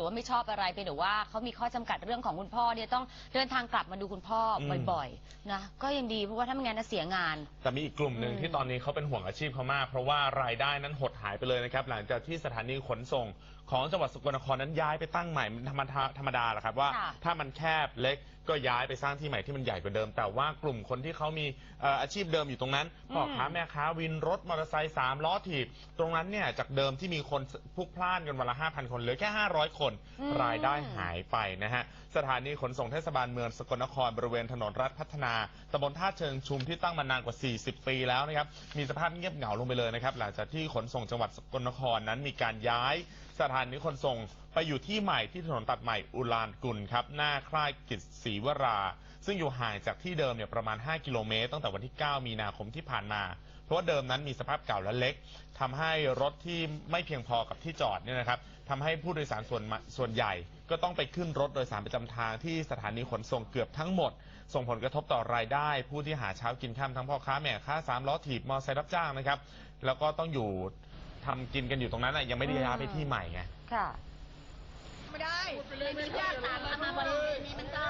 รือว่าไม่ชอบอะไรไปหรือว่าเขามีข้อจำกัดเรื่องของคุณพ่อเนี่ยต้องเดินทางกลับมาดูคุณพ่ออม บ่อยๆนะก็ยังดีเพราะว่าถ้าไม่งั้นนะเสียงาน แต่มีอีกกลุ่มหนึ่งอืมที่ตอนนี้เขาเป็นห่วงอาชีพเขามาก เพราะว่ารายได้นั้นหดหายไปเลยนะครับ หลังจากที่สถานีขนส่งของจังหวัดสกลนครนั้นย้ายไปตั้งใหม่มันธรรมดาธรรมดาแหละครับว่า ค่ะ ถ้ามันแคบเล็กก็ย้ายไปสร้างที่ใหม่ที่มันใหญ่กว่าเดิม แต่ว่ากลุ่มคนที่เขามีเอ่ออาชีพเดิมอยู่ตรงนั้นพ่อค้าแม่ค้าวินรถมอเตอร์ไซค์สามล้อถีบตรงนั้นเนี่ยจากเดิมที่มีคนพลุกพล่านกันวันละห้าพันคนเหลือแค่ห้าร้อยคนอืมรายได้หายไปนะฮะ สถานีขนส่งเทศบาลเมืองสกลนครบริเวณถนนรัฐพัฒนาตำบลท่าเชิงชุมที่ตั้งมานานกว่า 40 ปีแล้วนะครับ มีสภาพเงียบเหงาลงไปเลยนะครับ หลังจากที่ขนส่งจังหวัดสกลนครนั้นมีการย้ายสถานีขนส่งไปอยู่ที่ใหม่ที่ถนนตัดใหม่อุลานกุลครับ หน้าค่ายกิจศรีวรา ซึ่งอยู่ห่างจากที่เดิมเนี่ยประมาณ 5 กิโลเมตร ตั้งแต่วันที่ 9 มีนาคมที่ผ่านมา เพราะว่าเดิมนั้นมีสภาพเก่าและเล็กทำให้รถที่ไม่เพียงพอกับที่จอดเนี่ยนะครับทำให้ผู้โดยสารส่วนมาส่วนใหญ่ ก็ต้องไปขึ้นรถโดยสารประจำทางที่สถานีขนส่งเกือบทั้งหมด ส่งผลกระทบต่อรายได้ ผู้ที่หาเช้ากินค่ำทั้งพ่อค้าแม่ค้าสามล้อถีบมอเตอร์ไซค์รับจ้างนะครับ แล้วก็ต้องอยู่ทำกินกันอยู่ตรงนั้นน่ะยังไม่ได้ย้ายไปที่ใหม่ไงค่ะ ไม่ได้ไม่ยากตามมามาบริเวณนี้มันก็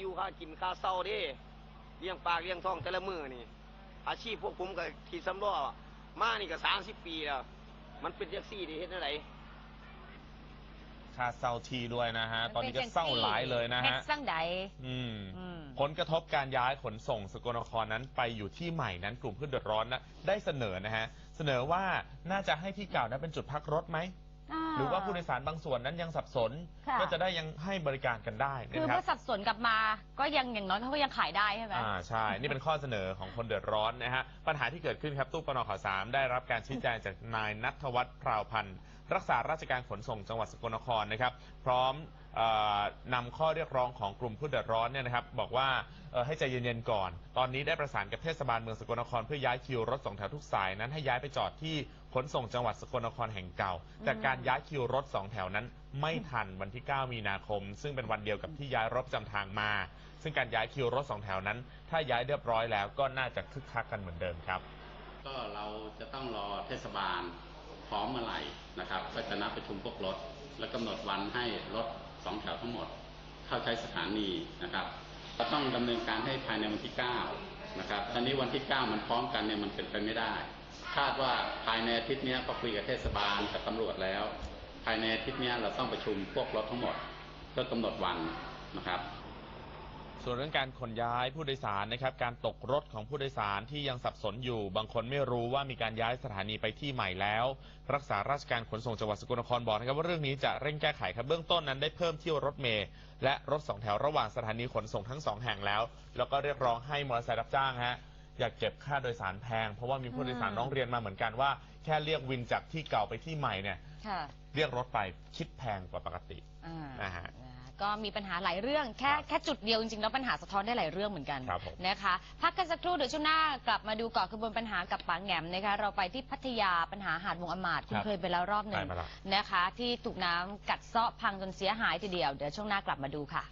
อยู่ค่ากินค่าเศร้าเดิเลี้ยงปากเลี้ยงท้องแต่ละมือนี่อาชีพพวกผมกับขี่สำล้อมานี่ก็สามสิบปีแล้ว มันเป็นแท็กซี่ดิเฮ็ดอะไรค่าเศร้าทีด้วยนะฮะ ตอนนี้ก็เศร้าหลายเลยนะเฮ็ฮะดสร้างใดอืมอืมผลกระทบการย้ายขนส่งสกลนครนั้นไปอยู่ที่ใหม่นั้นกลุ่มผู้เดือดร้อนนะได้เสนอนะฮะ เสนอว่าน่าจะให้ที่เก่านั้นเป็นจุดพักรถไหม หรือว่าผู้โดยสารบางส่วนนั้นยังสับสน ค่ะ ก็จะได้ยังให้บริการกันได้คือนะครัเมื่บ อสับสนกลับมาก็ยังอย่างน้อยเขาก็ยังขายได้ใช่ไหม อ่าใช่ นี่เป็นข้อเสนอของคนเดือดร้อนนะฮะ ปัญหาที่เกิดขึ้นครับ ตู้ปนขสามได้รับการชี้แจงจากนายนัทวัฒน์พราวพันธ์ รักษาราชการขนส่งจังหวัดสกลนครนะครับ พร้อมออนำข้อเรียกร้องของกลุ่มผู้เดือดร้อนเนี่ยนะครับบอกว่าให้ใจเย็นๆก่อน ตอนนี้ได้ประสานกับเทศบาลเมืองสกลนครเพื่อย้ายคิวรถสองแถวทุกสายนั้นให้ย้ายไปจอดที่ขนส่งจังหวัดสกลนครแห่งเก่า แต่การย้ายคิวรถสองแถวนั้นไม่ทันวันที่ 9 มีนาคม ซึ่งเป็นวันเดียวกับที่ย้ายรถจำทางมา ซึ่งการย้ายคิวรถสองแถวนั้น ถ้าย้ายเรียบร้อยแล้วก็น่าจะคึกคักกันเหมือนเดิมครับ ก็เราจะต้องรอเทศบาลพร้อมเมื่อไหร่ นะครับ ก็จะนัดประชุมพวกรถ และกำหนดวันให้รถสองแถวทั้งหมด เข้าใช้สถานีนะครับก็ต้องดำเนินการให้ภายในวันที่ 9 นะครับตอนนี้วันที่ 9 มันพร้อมกันเนี่ยมันเป็นไปไม่ได้ คาดว่าภายในอาทิตย์นี้ก็คุยกับเทศบาลกับตำรวจแล้ว ภายในอาทิตย์นี้เราต้องประชุมพวกรถทั้งหมดเพื่อกำหนดวันนะครับ ส่วนเรื่องการขนย้ายผู้โดยสารนะครับ การตกรถของผู้โดยสารที่ยังสับสนอยู่ บางคนไม่รู้ว่ามีการย้ายสถานีไปที่ใหม่แล้ว รักษาราชการขนส่งจังหวัดสกลนครบอกนะครับว่าเรื่องนี้จะเร่งแก้ไขครับเบื้องต้นนั้นได้เพิ่มเที่ยวรถเมล์และรถสองแถวระหว่างสถานีขนส่งทั้งสองแห่งแล้ว แล้วก็เรียกร้องให้มอเตอร์ไซค์รับจ้างฮะอย่าเก็บค่าโดยสารแพง เพราะว่ามีผู้โดยสารร้องเรียนมาเหมือนกันว่าแค่เรียกวินจากที่เก่าไปที่ใหม่เนี่ยค่ะเรียกรถไปคิดแพงกว่าปกติอ่านะฮะ ก็มีปัญหาหลายเรื่องแค่ครับแค่จุดเดียวจริงๆแล้วปัญหาสะท้อนได้หลายเรื่องเหมือนกันครับผมนะคะ พักกันสักครู่เดี๋ยวช่วงหน้ากลับมาดูเกาะขบวนปัญหากับป๋าแหงมนะคะเราไปที่พัทยาปัญหาหาดวงอมาดคุณครับเคยไปแล้วรอบหนึ่งไปมาแล้ว นะคะ ที่ถูกน้ำกัดเซาะพังจนเสียหายทีเดียวเดี๋ยวช่วงหน้ากลับมาดูค่ะ